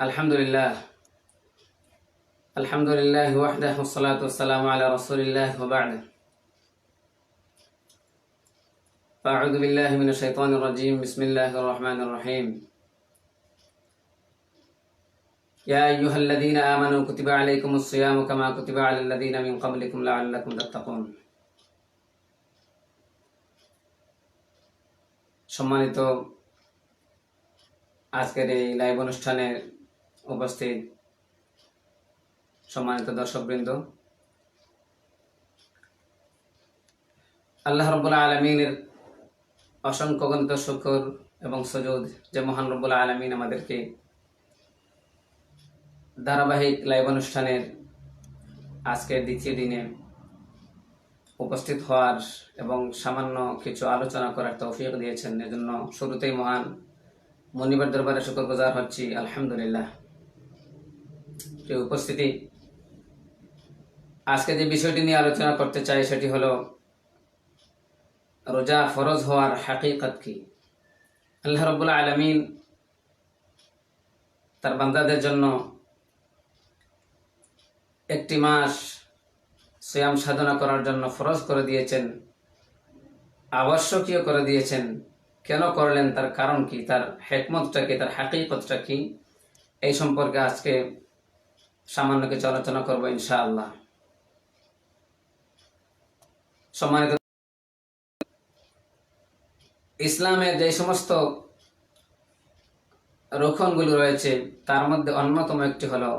الحمد لله الحمد لله وحده والصلاة والسلام على رسول الله وبعد فأعوذ بالله من الشيطان الرجيم بسم الله الرحمن الرحيم يا أيها الذين آمنوا كتب عليكم الصيام كما كتب على الذين من قبلكم لعلكم تتقون সম্মানিত আজকের এই লাইভ অনুষ্ঠানে উপস্থিত সম্মানিত দর্শকবৃন্দ। আল্লাহ রব্বুল্লাহ আলমিনের অসংখ্য গণিত শুকর এবং সজুদ যে মহান রব্বুল্লাহ আলমিন আমাদেরকে ধারাবাহিক লাইভ অনুষ্ঠানের আজকের দ্বিতীয় দিনে উপস্থিত হওয়ার এবং সামান্য কিছু আলোচনা করার তৌফিক দিয়েছেন। এজন্য শুরুতেই মহান মনিবার দরবারে শুকর গুজার হচ্ছি, আলহামদুলিল্লাহ। উপস্থিতি। আজকে যে বিষয়টি নিয়ে আলোচনা করতে চাই সেটি হলো, রোজা ফরজ হওয়ার হাকিকত কি? আল্লাহ রব্বুল আলমিন তার বান্দাদের জন্য একটি মাস শ্যাম সাধনা করার জন্য ফরজ করে দিয়েছেন, আবশ্যকীয় করে দিয়েছেন। কেন করলেন? তার কারণ কি? তার হেকমতটা কি? তার হাকিকতটা কি? এই সম্পর্কে আজকে সামান্য কিছু আলোচনা করব ইনশাআল্লাহ। সম্মানিত ইসলামের যে সমস্ত রক্ষণগুলো রয়েছে, তার মধ্যে অন্যতম একটি হলো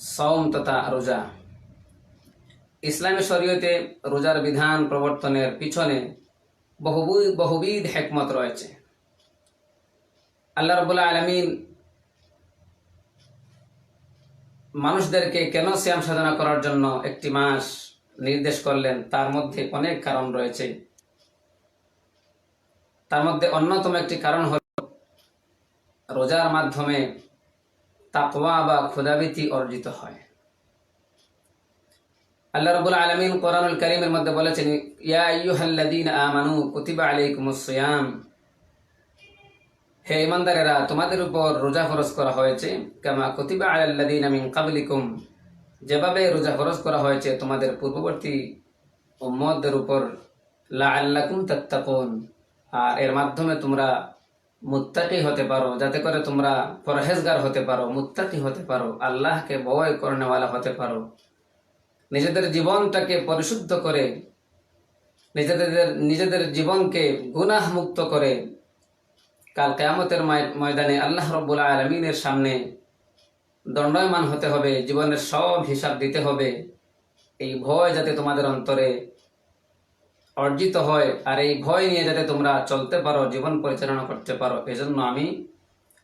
সৌম তথা রোজা। ইসলামী শরীয়তে রোজার বিধান প্রবর্তনের পিছনে বহুবিধ বহুবিধ হেকমত রয়েছে। আল্লাহ রবুল্লাহ আলমিন মানুষদেরকে কেন শ্যাম সাধনা করার জন্য একটি মাস নির্দেশ করলেন, তার মধ্যে অনেক কারণ রয়েছে। তার মধ্যে অন্যতম একটি কারণ হল রোজার মাধ্যমে তাকওয়া বা ক্ষুদাবৃত্তি অর্জিত হয়। আল্লাহ রাব্বুল আলামিন কোরআনুল কারীমের মধ্যে বলেছেন, ইয়া আইয়ুহাল্লাযীনা আমানু কুতিবা আলাইকুমুস সিয়াম। হে ইমানদারেরা তোমাদের উপর রোজা ফরজ করা হয়েছে। কামা কুতিবা আলাল্লাযীনা মিন ক্বাবলিকুম। যেভাবে রোজা ফরজ করা হয়েছে, তোমাদের পূর্ববর্তী উম্মতদের উপর লাআল্লাকুম তাত্তাকুন। আর এর মাধ্যমে তোমরা মুত্তাকি হতে পারো, যাতে করে তোমরা পরহেজগার হতে পারো, মুত্তাকি হতে পারো, আল্লাহকে বয় করনেওয়ালা হতে পারো। নিজেদের জীবনটাকে পরিশুদ্ধ করে, নিজেদের নিজেদের জীবনকে গুনাহ মুক্ত করে কাল কেয়ামতের ময়দানে আল্লাহ রব্বুল আলমিনের সামনে দণ্ডয়মান হতে হবে, জীবনের সব হিসাব দিতে হবে। এই ভয় যাতে তোমাদের অন্তরে অর্জিত হয়, আর এই ভয় নিয়ে যাতে তোমরা চলতে পারো, জীবন পরিচালনা করতে পারো, এজন্য আমি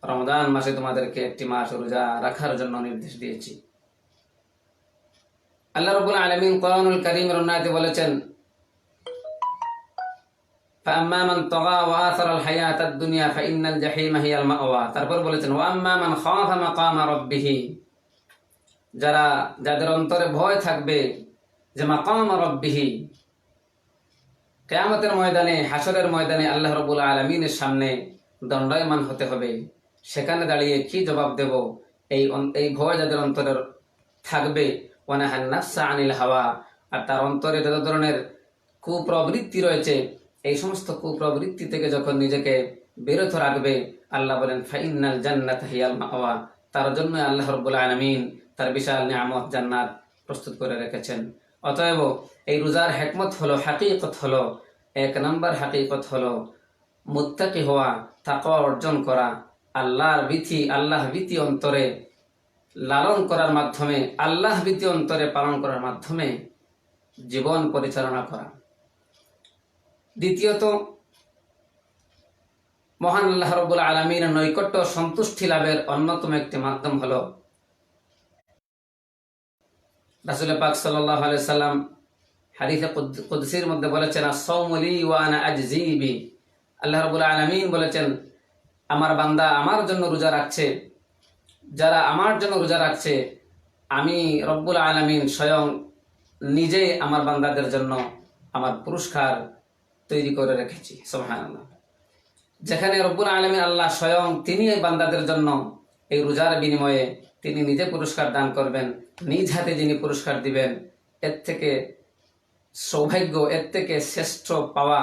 রমজান মাসে তোমাদেরকে একটি মাস রোজা রাখার জন্য নির্দেশ দিয়েছি। আল্লাহ রবুল আলমিন কোরআনুল করিমের উন্নয়তে বলেছেন فأما من طغى وآثر الحياة الدنيا فإن الجحيم هي المأوى তারপর বলেছেন ওয়াম্মা মান খাফা মাকামা রাব্বিহি যারা যাদের অন্তরে ভয় থাকবে যে মাকামা রাব্বিহি কেয়ামতের ময়দানে হাসরের ময়দানে আল্লাহ রবুল আলমিনের সামনে দণ্ডায়মান হতে হবে সেখানে দাঁড়িয়ে কি জবাব দেব এই এই ভয় যাদের অন্তরের থাকবে ওয়ানাহান্নাফসা আনিল হাওয়া আর তার অন্তরে যত ধরনের কুপ্রবৃত্তি রয়েছে এই সমস্ত কুপ্রবৃত্তি থেকে যখন নিজেকে বিরত রাখবে, আল্লাহ বলেন ফাইনাল জান্নাত হিয়াল মাওয়া। তার জন্য আল্লাহ রব্বুল আলমিন তার বিশাল নিয়ামত জান্নাত প্রস্তুত করে রেখেছেন। অতএব এই রোজার হেকমত হলো, হাকিকত হলো, এক নম্বর হাকিকত হলো মুত্তাকি হওয়া, তাকওয়া অর্জন করা, আল্লাহর বিধি আল্লাহ বিধি অন্তরে লালন করার মাধ্যমে, আল্লাহ বিধি অন্তরে পালন করার মাধ্যমে জীবন পরিচালনা করা। দ্বিতীয়ত, মহান আল্লাহ রব্বুল আলমীর নৈকট্য সন্তুষ্টি লাভের অন্যতম একটি মাধ্যম হল রাসুল পাক সাল্লাম হাদিসে কুদ্সির মধ্যে বলেছেন সৌমলি ওয়ানা আজজিবি আল্লাহ রবুল আলমিন বলেছেন, আমার বান্দা আমার জন্য রোজা রাখছে। যারা আমার জন্য রোজা রাখছে, আমি রব্বুল আলমিন স্বয়ং নিজে আমার বান্দাদের জন্য আমার পুরস্কার তৈরি করে রেখেছি যেখানে রব্বুল আলমিন আল্লাহ স্বয়ং তিনি এই বান্দাদের জন্য এই রোজার বিনিময়ে তিনি নিজে পুরস্কার দান করবেন, নিজ হাতে যিনি পুরস্কার দিবেন, এর থেকে সৌভাগ্য, এর থেকে শ্রেষ্ঠ পাওয়া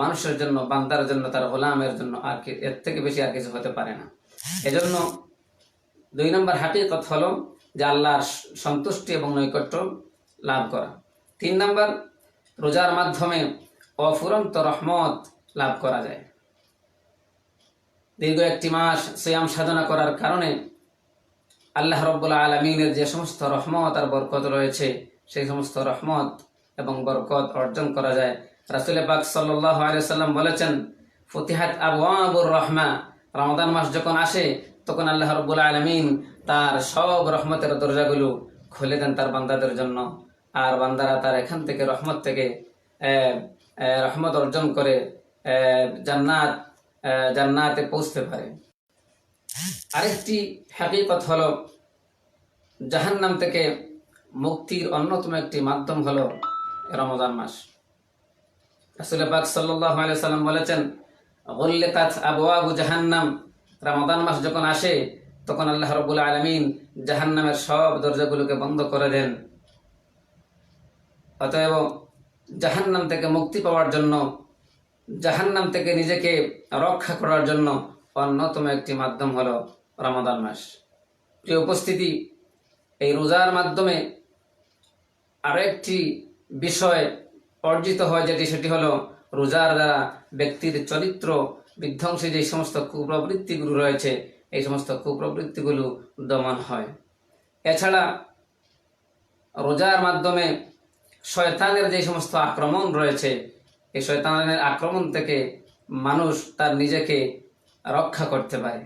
মানুষের জন্য, বান্দার জন্য, তার গোলামের জন্য আর কি, এর থেকে বেশি আর কিছু হতে পারে না। এজন্য দুই নম্বর হাকিকত হলো যে আল্লাহর সন্তুষ্টি এবং নৈকট্য লাভ করা। তিন নম্বর, রোজার মাধ্যমে অফুরন্ত রহমত লাভ করা যায়। দীর্ঘ একটি মাস সিয়াম সাধনা করার কারণে আল্লাহ রব্বুল আলমিনের যে সমস্ত রহমত আর বরকত রয়েছে, সেই সমস্ত রহমত এবং বরকত অর্জন করা যায়। রাসুল পাক সাল্লাম বলেছেন, ফতিহাত আবু আবুর রহমা। রমাদান মাস যখন আসে, তখন আল্লাহ রব্বুল আলমিন তার সব রহমতের দরজাগুলো খুলে দেন তার বান্দাদের জন্য। আর বান্দারা তার এখান থেকে রহমত থেকে রহমত অর্জন করে জান্নাত জান্নাতে পৌঁছতে পারে। আরেকটি হাকিকত হলো, জাহান্নাম থেকে মুক্তির অন্যতম একটি মাধ্যম হলো রমজান মাস। রাসূল আলাইহি সাল্লাম বলেছেন, গুল্লিকাত আবওয়াবু জাহান্নাম। রমাদান মাস যখন আসে, তখন আল্লাহ রাব্বুল আলামিন জাহান্নামের সব দরজাগুলোকে বন্ধ করে দেন। অতএব জাহান্নাম থেকে মুক্তি পাওয়ার জন্য, জাহান্নাম থেকে নিজেকে রক্ষা করার জন্য অন্যতম একটি মাধ্যম হলো রমাদান মাস। প্রিয় উপস্থিতি, এই রোজার মাধ্যমে আরও একটি বিষয় অর্জিত হয় যেটি, সেটি হলো রোজার দ্বারা ব্যক্তির চরিত্র বিধ্বংসী, যে সমস্ত কুপ্রবৃত্তিগুলো রয়েছে, এই সমস্ত কুপ্রবৃত্তিগুলো দমন হয়। এছাড়া রোজার মাধ্যমে শয়তানের যে সমস্ত আক্রমণ রয়েছে, এই শয়তানের আক্রমণ থেকে মানুষ তার নিজেকে রক্ষা করতে পারে।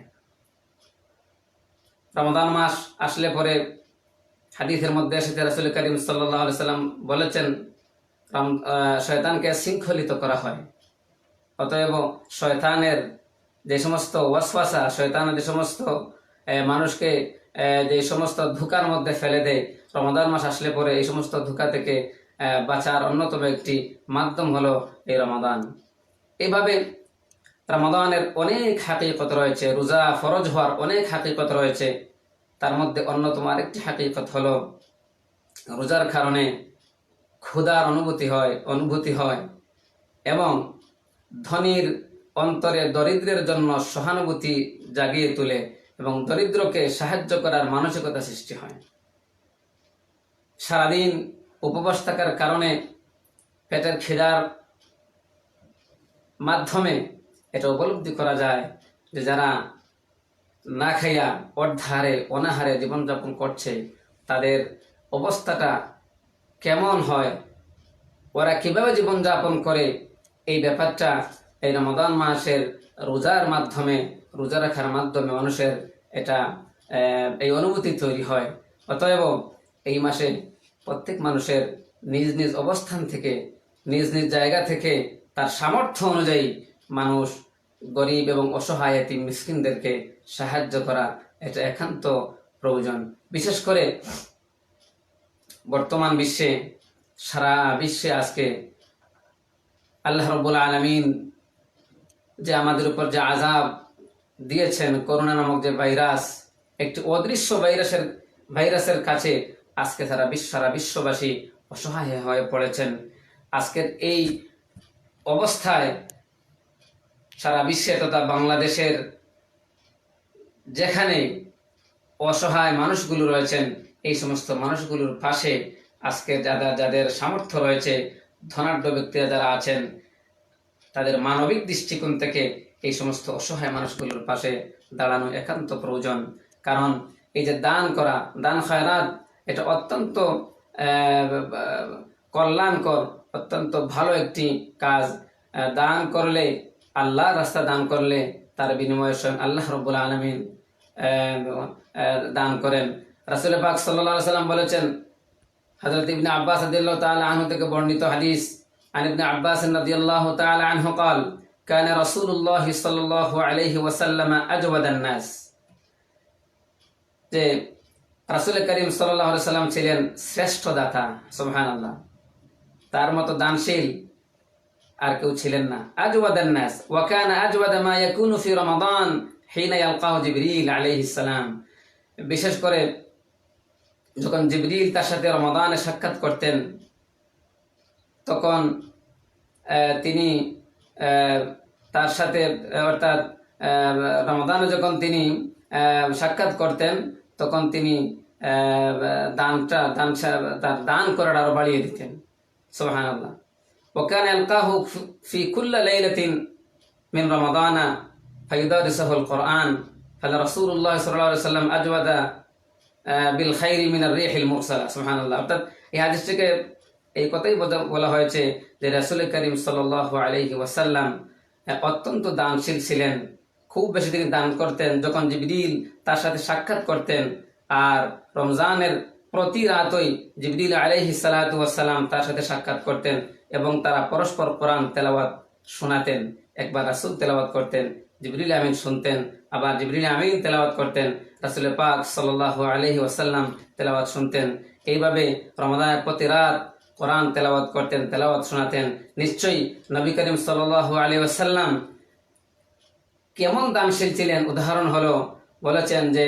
রমদান মাস আসলে পরে হাদিসের মধ্যে এসেছে, রাসুল করিম সাল্লাম বলেছেন শয়তানকে শৃঙ্খলিত করা হয়। অতএব শয়তানের যে সমস্ত ওয়াসওয়াসা শয়তানের যে সমস্ত মানুষকে যে সমস্ত ধোকার মধ্যে ফেলে দেয় রমাদান মাস আসলে পরে এই সমস্ত ধোকা থেকে বাঁচার অন্যতম একটি মাধ্যম হলো এই রমাদান। এইভাবে রমাদানের অনেক হাকিকত রয়েছে, রোজা ফরজ হওয়ার অনেক হাকিকত রয়েছে। তার মধ্যে অন্যতম আরেকটি হাকিকত হলো রোজার কারণে ক্ষুধার অনুভূতি হয় অনুভূতি হয় এবং ধনীর অন্তরে দরিদ্রের জন্য সহানুভূতি জাগিয়ে তোলে এবং দরিদ্রকে সাহায্য করার মানসিকতা সৃষ্টি হয়। সারাদিন উপবাস থাকার কারণে পেটের খিদার মাধ্যমে এটা উপলব্ধি করা যায় যে যারা না খাইয়া অর্ধারে অনাহারে জীবনযাপন করছে, তাদের অবস্থাটা কেমন হয়? ওরা কীভাবে জীবনযাপন করে? এই ব্যাপারটা এই রমাদান মাসের রোজার মাধ্যমে, রোজা রাখার মাধ্যমে মানুষের এটা এই অনুভূতি তৈরি হয়। অতএব এই মাসে প্রত্যেক মানুষের নিজ নিজ অবস্থান থেকে, নিজ নিজ জায়গা থেকে তার সামর্থ্য অনুযায়ী মানুষ গরিব এবং অসহায় এতিম মিসকিনদেরকে সাহায্য করা এটা একান্ত প্রয়োজন। বিশেষ করে বর্তমান বিশ্বে, সারা বিশ্বে আজকে আল্লাহ রব্বুল আলমিন যে আমাদের উপর যে আজাব দিয়েছেন, করোনা নামক যে ভাইরাস, একটি অদৃশ্য ভাইরাসের ভাইরাসের কাছে আজকে সারা বিশ্ব, সারা বিশ্ববাসী অসহায় হয়ে পড়েছেন। আজকের এই অবস্থায় সারা বিশ্বে তথা বাংলাদেশের যেখানে অসহায় মানুষগুলো রয়েছেন, এই সমস্ত মানুষগুলোর পাশে আজকে যারা যাদের সামর্থ্য রয়েছে, ধনাঢ্য ব্যক্তিরা যারা আছেন, তাদের মানবিক দৃষ্টিকোণ থেকে এই সমস্ত অসহায় মানুষগুলোর পাশে দাঁড়ানো একান্ত প্রয়োজন। কারণ এই যে দান করা, দান খয়রাত এটা অত্যন্ত আহ, কল্যাণকর অত্যন্ত ভালো একটি কাজ আহ, দান করলে আল্লাহ রাস্তা দান করলে তার বিনিময়ে স্বয়ং আল্লাহ রব্বুল আলমিন দান করেন রাসুল পাক সাল্লাহ সাল্লাম বলেছেন হযরত ইবনে আব্বাস রাদিয়াল্লাহু তাআলা আনহু থেকে বর্ণিত হাদিস عن ابن عباس رضي الله تعالى عنه قال كان رسول الله صلى الله عليه وسلم أجود الناس যে রাসূল করিম সাল্লাম ছিলেন শ্রেষ্ঠ দাতা, সুবহানাল্লাহ। তার মতো দানশীল আর কেউ ছিলেন না। আজওয়াদান বিশেষ করে যখন জিবরিল তার সাথে রমাদানে সাক্ষাৎ করতেন, তখন তিনি তার সাথে, অর্থাৎ রমাদানে যখন তিনি সাক্ষাৎ করতেন তখন তিনি দানটা দান তার দান করাটা আরও বাড়িয়ে দিতেন। সোহান আল্লাহ ওকান লাইলাতিন মিন রমাদানা কোরআন ফালা রাসূলুল্লাহ সাল্লাল্লাহু আলাইহি আজওয়াদা বিল খাইরি মিন রিহিল মুরসালা। সুবহান অর্থাৎ এই হাদিস থেকে এই কথাই বলা হয়েছে যে রাসূল করিম সাল্লাল্লাহু আলাইহি ওয়াসাল্লাম অত্যন্ত দানশীল ছিলেন। খুব বেশি তিনি দান করতেন, যখন জিবরিল তার সাথে সাক্ষাৎ করতেন। আর রমজানের প্রতি রাতই জিবরিল আলাইহি সালাতু ওয়াসাল্লাম তার সাথে সাক্ষাৎ করতেন এবং তারা পরস্পর কোরআন তেলাওয়াত শোনাতেন। একবার রাসুল তেলাওয়াত করতেন, জিবরিল আমিন শুনতেন, আবার জিবরিল আমিন তেলাওয়াত করতেন, রাসুল পাক সাল্লাহ আলহি ওয়াসাল্লাম তেলাওয়াত শুনতেন। এইভাবে রমাদানের প্রতি রাত কোরআন তেলাওয়াত করতেন, তেলাওয়াত শোনাতেন। নিশ্চয়ই নবী করিম সাল্লাহ আলী ওয়াসাল্লাম কেমন দানশীল ছিলেন উদাহরণ হলো, বলেছেন যে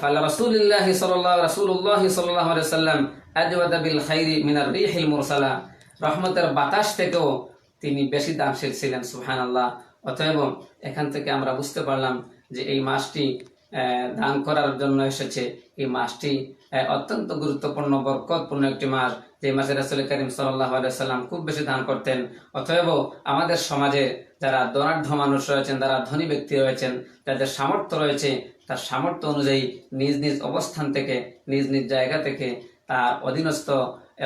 ফাল্লা সাল্লাল্লাহু সাল্লাম খাইরি মিনার রিহিল মুরসালা। রহমতের বাতাস থেকেও তিনি বেশি দানশীল ছিলেন সুবহানাল্লাহ। অতএব এখান থেকে আমরা বুঝতে পারলাম যে এই মাসটি দান করার জন্য এসেছে। এই মাসটি অত্যন্ত গুরুত্বপূর্ণ বরকতপূর্ণ একটি মাস। যে মাসে রাসুল করিম সাল্লাম খুব বেশি দান করতেন। অতএব আমাদের সমাজে যারা ধনাঢ্য মানুষ রয়েছেন, যারা ধনী ব্যক্তি রয়েছেন, যাদের সামর্থ্য রয়েছে, তার সামর্থ্য অনুযায়ী নিজ নিজ অবস্থান থেকে, নিজ নিজ জায়গা থেকে তার অধীনস্থ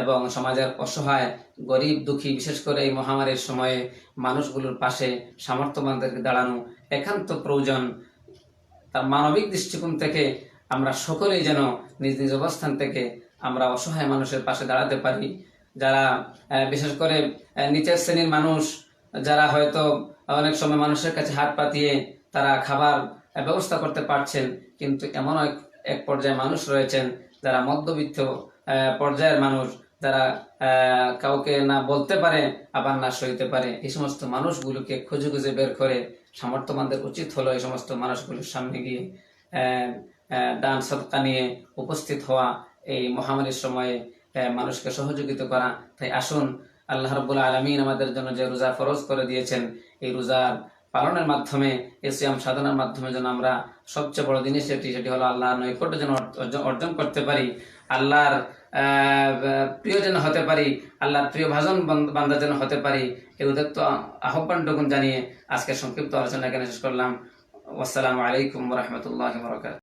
এবং সমাজের অসহায়, গরিব, দুঃখী, বিশেষ করে এই মহামারীর সময়ে মানুষগুলোর পাশে সামর্থ্যবানদেরকে দাঁড়ানো একান্ত প্রয়োজন। তার মানবিক দৃষ্টিকোণ থেকে আমরা সকলেই যেন নিজ নিজ অবস্থান থেকে আমরা অসহায় মানুষের পাশে দাঁড়াতে পারি। যারা বিশেষ করে নিচের শ্রেণির মানুষ, যারা হয়তো অনেক সময় মানুষের কাছে হাত পাতিয়ে তারা খাবার ব্যবস্থা করতে পারছেন, কিন্তু এমন এক পর্যায়ে মানুষ রয়েছেন যারা মধ্যবিত্ত পর্যায়ের মানুষ, যারা কাউকে না বলতে পারে, আবার না সইতে পারে। এই সমস্ত মানুষগুলোকে খুঁজে খুঁজে বের করে সামর্থ্যবানদের উচিত হলো এই সমস্ত মানুষগুলোর সামনে গিয়ে দান সৎকা নিয়ে উপস্থিত হওয়া এই মহামারীর সময়ে মানুষকে সহযোগিতা করা। তাই আসুন, আল্লাহ রব্বুল আলমিন আমাদের জন্য যে রোজা ফরজ করে দিয়েছেন, এই রোজার পালনের মাধ্যমে, এই সিয়াম সাধনার মাধ্যমে যেন আমরা সবচেয়ে বড় জিনিস যেটি সেটি হলো আল্লাহর নৈকট্য যেন অর্জন- করতে পারি, আল্লাহর প্রিয় যেন হতে পারি, আল্লাহর প্রিয় ভাজন বান্দা যেন হতে পারি, এই উদাত্ত আহ্বানটুকুন জানিয়ে আজকে সংক্ষিপ্ত আলোচনা এখানে শেষ করলাম। আসসালামু আলাইকুম রহমতুল্লাহ বরকাত